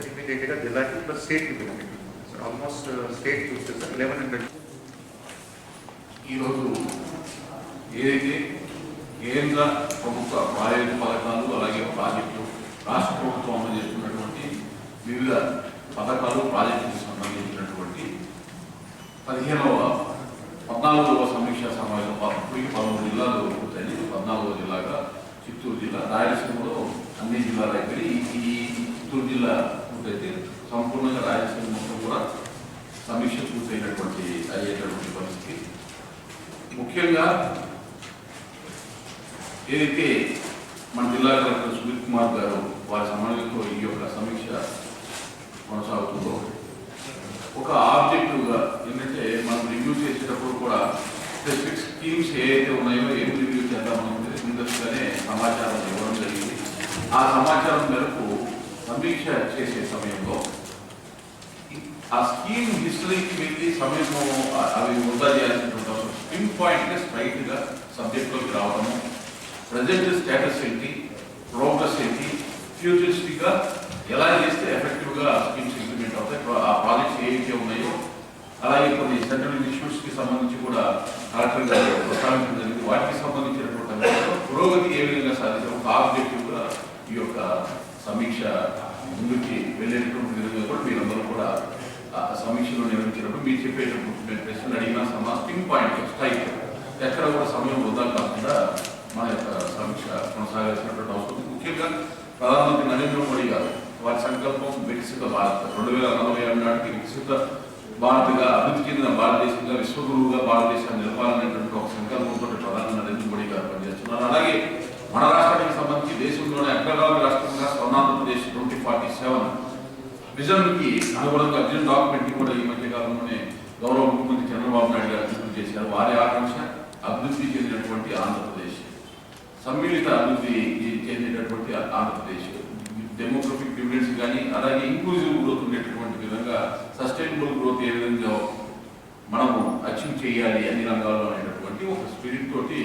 వస్తే సార్ జిల్లాకి ప్లస్ స్టేట్కి వెళ్ళండి సార్ ఆల్మోస్ట్ స్టేట్ చూస్తే సార్ లెవెన్ హండ్రెడ్ ఈరోజు ఏదైతే కేంద్ర ప్రభుత్వ ప్రాయోజిత పథకాలు అలాగే ప్రాజెక్టులు రాష్ట్ర ప్రభుత్వం అమలు చేస్తున్నటువంటి వివిధ పథకాలు ప్రాజెక్టులకు సంబంధించినటువంటి పదిహేనవ పద్నాలుగవ సమీక్షా సమావేశం ఇప్పటికి పదమూడు జిల్లాలు పూర్తయింది. పద్నాలుగవ జిల్లాగా చిత్తూరు జిల్లా రాయలసీమలో అన్ని జిల్లాలు అయిపోయి ఈ చిత్తూరు జిల్లా పూర్తయితే సంపూర్ణంగా రాయలసీమ మొత్తం కూడా సమీక్ష పూర్తయినటువంటి అయ్యేటటువంటి పరిస్థితి. ముఖ్యంగా ఏదైతే మన జిల్లా కలెక్టర్ సునీల్ కుమార్ గారు వారి సమన్వయంతో ఈ యొక్క సమీక్ష కొనసాగుతుందో ఒక ఆబ్జెక్టివ్గా ఏంటంటే మనం రివ్యూ చేసేటప్పుడు కూడా స్పెసిఫిక్ స్కీమ్స్ ఏవైతే ఉన్నాయో ఏం రివ్యూ చేద్దామనుకుంటే ముందస్తుగానే సమాచారం ఇవ్వడం జరిగింది. ఆ సమాచారం మేరకు సమీక్ష చేసే సమయంలో ఆ స్కీమ్ హిస్టరీకి వెళ్ళి సమయం అవి వృధా చేయాల్సినటువంటి అవసరం పిన్ పాయింట్గా స్ట్రైట్గా సబ్జెక్ట్లోకి రావడము ప్రజెంట్ స్టేటస్ ఏంటి ప్రోగ్రెస్ ఏంటి ఫ్యూచరిస్టిక్గా ఎలా చేస్తే ఎఫెక్టివ్గా స్కీమ్స్ ఇంప్లిమెంట్ అవుతాయి ఆ ప్రాజెక్ట్స్ ఏవైతే ఉన్నాయో అలాగే కొన్ని సెంట్రల్ ఇన్స్టిట్యూట్స్కి సంబంధించి కూడా కలెక్టర్ గారు ప్రస్తావించడం జరిగింది. వాటికి సంబంధించినటువంటి పురోగతి ఏ విధంగా సాధించారు ఒక ఆబ్జెక్టివ్గా ఈ యొక్క సమీక్ష ముందుకి వెళ్ళేటటువంటి విధంగా కూడా మీరందరూ కూడా ఆ నిర్వహించినప్పుడు మీరు చెప్పేటప్పుడు ప్రశ్నలు అడిగిన సమా పాయింట్ స్థాయి ఎక్కడ కూడా సమయం వృధా కాకుండా మన యొక్క సమీక్ష కొనసాగాల్సినటువంటి అవసరం ముఖ్యంగా ప్రధానమంత్రి నరేంద్ర మోడీ గారు వారి సంకల్పం వికసిత భారత్. రెండు వేల నలభై ఏడు నాటికి వికసిత భారత్గా అభివృద్ధి చెందిన భారతదేశంగా విశ్వగురువుగా భారతదేశాన్ని నిలపాలనేటువంటి ఒక సంకల్పంతో ప్రధాని నరేంద్ర మోడీ గారు పనిచేస్తున్నారు. అలాగే మన రాష్ట్రానికి సంబంధించి దేశంలోనే అగ్రగామి రాష్ట్రంగా స్వర్ణాంధ్రప్రదేశ్ ట్వంటీ ఫార్టీ సెవెన్. విజన్కి అనుగుణంగా విజన్ డాక్యుమెంట్ కూడా ఈ మధ్య కాలంలోనే గౌరవ ముఖ్యమంత్రి చంద్రబాబు నాయుడు గారు అభివృద్ధి చేశారు. వారి ఆకాంక్ష అభివృద్ధి చెందినటువంటి ఆంధ్రప్రదేశ్. సమ్మిళిత అభివృద్ధి చెందినటువంటి ఆంధ్రప్రదేశ్. డెమోగ్రఫిక్ డివిడెన్స్ కానీ అలాగే ఇంక్లూజివ్ గ్రోత్ ఉండేటటువంటి విధంగా సస్టైనబుల్ గ్రోత్ ఏ విధంగా మనము అచీవ్ చేయాలి అన్ని రంగాల్లో అనేటటువంటి ఒక స్పిరిట్ తోటి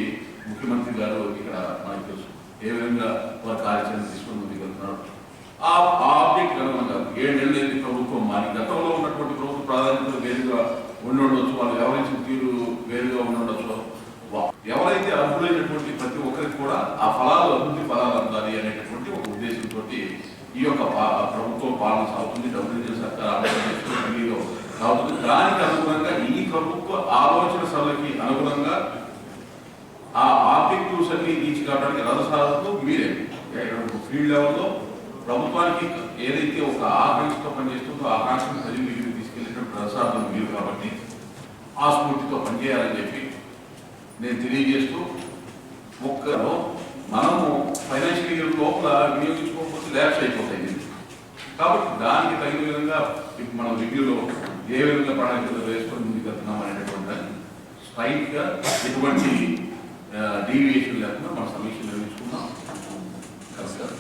ముఖ్యమంత్రి గారు ఇక్కడ మనకి తెలుసు. ఏ విధంగా వారి కార్యాచరణ తీసుకొని ముందుకు వెళ్తున్నారు? ఆ ఆబ్జెక్ట్ అనుగుణంగా ఏడు నెలలు ఏంటి ప్రభుత్వం? మారి గతంలో ఉన్నటువంటి ప్రభుత్వ ప్రాధాన్యతలు వేరుగా ఉండవచ్చు వాళ్ళు వ్యవహరించిన తీరు వేరుగా ఉండవచ్చు ఎవరైతే అర్హులైనటువంటి ప్రతి ఒక్కరికి కూడా ఆ ఫలాలు అభివృద్ధి ఫలాలు అందాలి అనేటటువంటి ఒక ఉద్దేశంతో ఈ యొక్క ప్రభుత్వం పాలన సాగుతుంది. డబ్ల్యూజీ సర్కార్ సాగుతుంది. దానికి అనుగుణంగా ఈ ప్రభుత్వ ఆలోచన సభలకి అనుగుణంగా ఆ అందరినీ అన్ని రీచ్ రథసారథులు మీరే. ఫీల్డ్ లెవెల్లో ప్రభుత్వానికి ఏదైతే ఒక ఆకాంక్షతో పనిచేస్తుందో ఆకాంక్షను ప్రజలు మీరు తీసుకెళ్ళేటప్పుడు రథసారథులు మీరు కాబట్టి ఆ స్ఫూర్తితో పనిచేయాలని చెప్పి నేను తెలియజేస్తూ ఒక్కలో మనము ఫైనాన్షియల్ ఇయర్ లోపల వినియోగించుకోకపోతే ల్యాబ్స్ అయిపోతాయి కాబట్టి దానికి తగిన విధంగా ఇప్పుడు మనం రివ్యూలో ఏ విధంగా ప్రణాళికలు వేసుకొని ముందుకు వెళ్తున్నాం అనేటటువంటి దాన్ని ఎటువంటి డీవియేషన్ లేకుండా మనం సమీక్ష నిర్వహించుకున్నాం నమస్కారం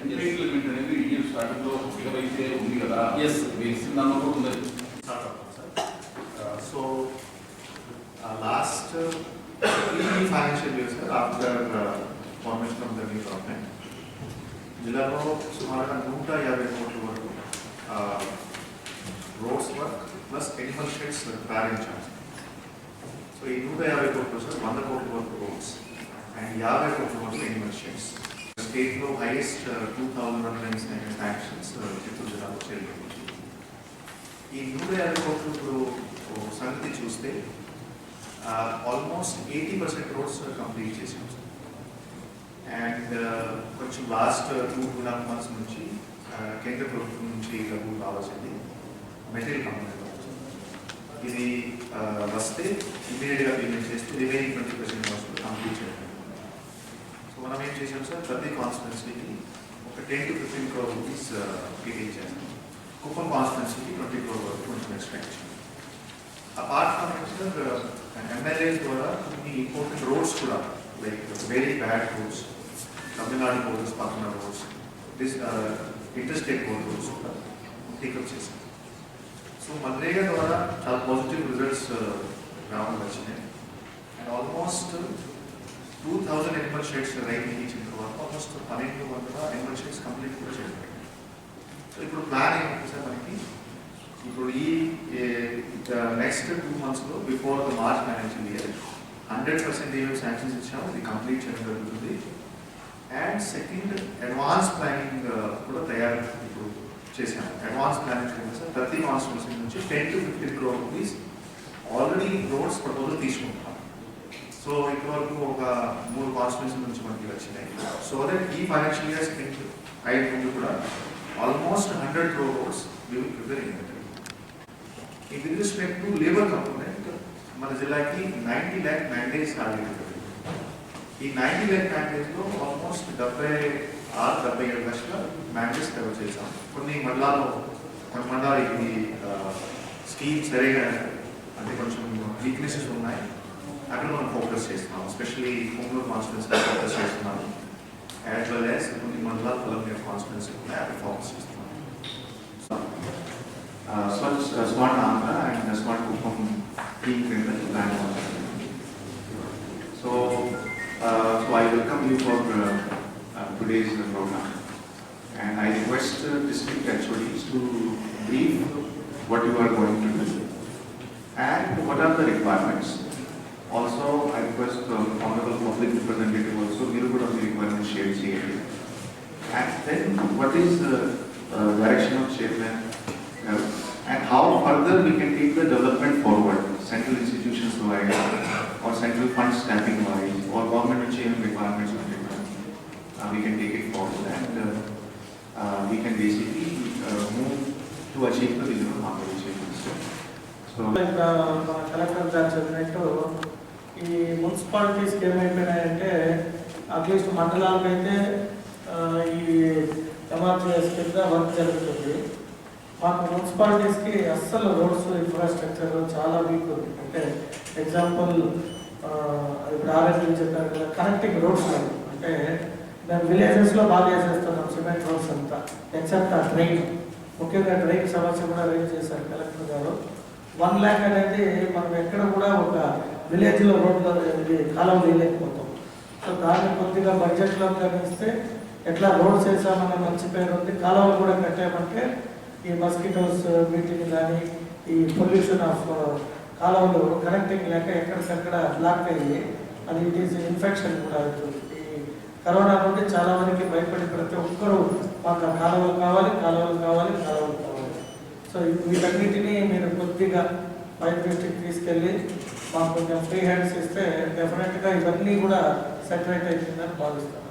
ఎంటర్టైన్మెంట్ అనేది ఈ ఇయర్ స్టార్టింగ్లో ఏవైతే ఉంది కదా Yes. మీరు ఇచ్చిన దానిలో కూడా ఉంది start up, sir. Uh, So, uh, last uh, three financial years, sir, after uh, formation of the new government, జిల్లాలో సుమారుగా నూట యాభై కోట్ల వరకు roads work plus animal sheds ప్రారంభించాం సో ఈ నూట యాభై కోట్లు సార్ వంద కోట్ల వరకు రోడ్స్ అండ్ యాభై కోట్ల వరకు ఎనిమల్ స్టేట్లో highest two thousand and nine seven sanctions Chittoor జిల్లాలో చేయలేదు ఈ నూట యాభై కోట్లు ఇప్పుడు సంగతి చూస్తే almost eighty percent roads complete చేసాం సార్ అండ్ కొంచెం last two two and half months నుంచి uh, కేంద్ర ప్రభుత్వం నుంచి డబ్బు కావాల్సింది మెటీరియల్ కంపెనీ ఇది uh, వస్తే ఇమీడియట్గా పేమెంట్ చేస్తే రిమైనింగ్ ట్వంటీ పర్సెంట్ వస్తుంది కంప్లీట్ చేయడం సో మనం ఏం చేసాం సార్? ప్రతి కాన్స్టిట్యున్సీకి ఒక ten to fifteen crore rupees PT చేస్తాం కుప్పం కాన్స్టిట్యున్సీకి ట్వంటీ క్రోర్ వరకు కొంచెం ఎక్స్పెక్ట్ చేసాం అపార్ట్ ఫ్రమ్ సార్ ఎమ్మెల్యేస్ ద్వారా కొన్ని ఇంపార్టెంట్ రోడ్స్ కూడా like very bad roads Tamil Nadu roads పక్కన roads this inter state board roads కూడా టేకప్ చేశాం. సో మన్రేగా ద్వారా చాలా పాజిటివ్ రిజల్ట్స్ రావడం వచ్చినాయి and almost two thousand animal sheds రైతుకి ఇచ్చిన తర్వాత ఆల్మోస్ట్ పన్నెండు వందల ఎనిమల్ షెడ్స్ కంప్లీట్ కూడా చేయడం సో ఇప్పుడు ప్లాన్ ఏంటంటే సార్ మనకి ఇప్పుడు ఈ నెక్స్ట్ టూ మంత్స్లో before the March financial year hundred percent ఏమేమి శాంక్షన్స్ ఇచ్చాము. ఇది కంప్లీట్ చేయడం జరుగుతుంది. అండ్ సెకండ్ అడ్వాన్స్ ప్లానింగ్ కూడా తయారు ఇప్పుడు చేశాము అడ్వాన్స్ ప్లానింగ్ కింద సార్. ప్రతి కాన్స్టిట్యూన్సీ నుంచి ten to fifteen crore rupees already roads proposal తీసుకుంటున్నాం. సో ఇప్పటివరకు ఒక మూడు కాన్స్టిట్యూన్సీ నుంచి మనకి వచ్చినాయి. సో దట్ ఈ ఫైనాన్షియల్ ఇయర్స్ ఐదు ముందు కూడా almost hundred crore roads will prepare అయ్యింది ఈ with respect to labour component మన జిల్లాకి నైంటీ ల్యాక్ మ్యాండేజ్ ఖాళీ ఈ నైంటీ ల్యాక్ మ్యాండేజ్లో ఆల్మోస్ట్ డెబ్బై ఆ డెబ్బై ఏడు లక్షల మ్యాండేట్స్ కవర్ చేశాం. కొన్ని మండలాల్లో కొన్ని మండలాలు ఇది స్కీమ్ సరిగా అంటే కొంచెం వీక్నెసెస్ ఉన్నాయి. అక్కడ మనం ఫోకస్ చేస్తున్నాం. ఎస్పెషల్లీ హోమ్లూర్ కాన్స్టిట్యూన్సీ ఫోకస్ చేస్తున్నాం. యాజ్ వెల్ యాజ్ కొన్ని మండలాలు పొలం కాన్స్టిట్యూన్సీ ఉన్నాయి అక్కడ ఫోకస్ చేస్తున్నాం. Smart Andhra and smart Andhra team uh, plan so so I welcome you for today's program. And I request uh, district HODs to brief what you are going to do and what are the requirements. Also, I request uh, honorable public representative also, give good of the requirement shared here. And then what is the uh, direction of chairman uh, and how further we can take the development forward, central institutions wise, or central funds staffing wise, or government requirements different. Uh, we can take it forward and uh, uh, we can basically uh, move to achieve the vision of Mahavi So, ఇక్కడ uh, మన collector గారు చెప్పినట్టు ఈ మున్సిపాలిటీస్కి ఏమైపోయినాయంటే at least మండలాలకైతే ఆ, ఈ MRTS కింద work జరుగుతుంది. మాకు మున్సిపాలిటీస్కి అస్సలు రోడ్స్ ఇన్ఫ్రాస్ట్రక్చర్ చాలా వీక్ ఉంది. అంటే ఎగ్జాంపుల్ ఇప్పుడు ఆర్ఎస్పీ చెప్పారు కదా కనెక్టింగ్ రోడ్స్ అంటే మేము విలేజెస్లో బాగా చేసేస్తున్నాం సిమెంట్ రోడ్స్ అంతా. ఎక్సెప్ట్ ఆ ట్రైన్ ముఖ్యంగా ట్రైన్ సమస్య కూడా రేజ్ చేశారు కలెక్టర్ గారు. వన్ ల్యాక్ అనేది మనం ఎక్కడ కూడా ఒక విలేజ్లో రోడ్లో కాలం వేయలేకపోతాం సో దాన్ని కొద్దిగా బడ్జెట్లో కనిపిస్తే ఎట్లా రోడ్స్ వేసామనే మంచి పేరు ఉంది. కాలువలు కూడా కట్టామంటే ఈ మస్కిటోస్ మీటింగ్ కానీ ఈ పొల్యూషన్ ఆఫ్ uh, కాలువలు కనెక్టింగ్ లేక ఎక్కడికక్కడ బ్లాక్ అయ్యి అది ఇట్ ఈస్ ఇన్ఫెక్షన్ కూడా అవుతుంది. కరోనా నుండి చాలా మందికి భయపడి ప్రతి ఒక్కరూ మాకు కాలువలు కావాలి కాలువలు కావాలి కాలువలు కావాలి. సో వీటన్నిటినీ మీరు కొద్దిగా పైప్ డిస్ట్రిక్ట్ తీసుకెళ్ళి మాకు కొంచెం ఫ్రీ హ్యాండ్స్ ఇస్తే డెఫినెట్గా ఇవన్నీ కూడా సెటిలైట్ అవుతుందని భావిస్తాం.